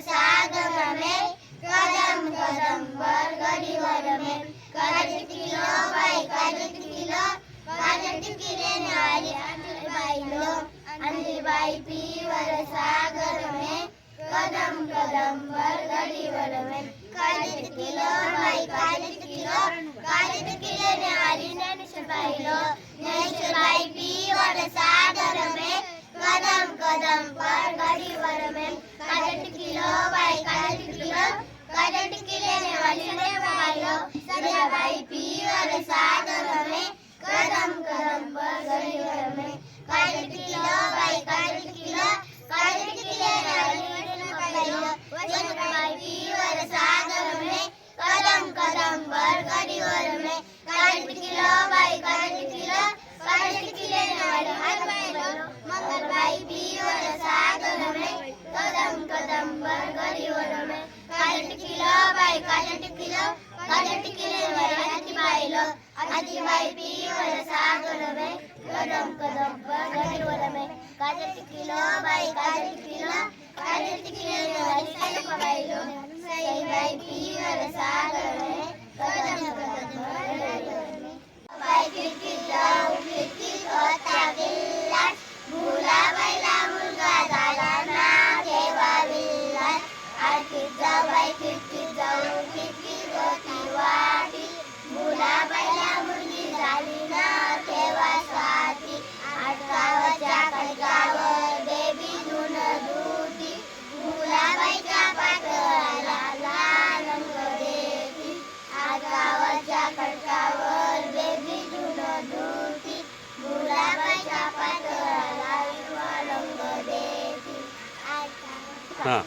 सागर में कदम कदम पर गलिवर में काजत किलो भाई काजत किलो काजत किले नारी अंजल भाई लो अंजल भाई पीवर सागर में कदम कदम पर गलिवर में काजत किलो भाई काजत किलो काजत किले नारी नैन भाई लो नैन भाई पीवर सागर में कदम कदम पर आइडेंटिटी लेने मोबाइल ಬಾಯಿಲೋ ಕದಟಿಕಿರುವ ಅತಿ ಬಾಯಿಲೋ ಅತಿ ಬಾಯಿ ಪೀವರ ಸಾಗರವೇ ಗರಂ ಕದಬ್ಬ ಗಡಿ ಒಲಮೆ ಕದಟಿಕಿಲೋ ಬಾಯಿ ಕದಟಿಕಿಲೋ हां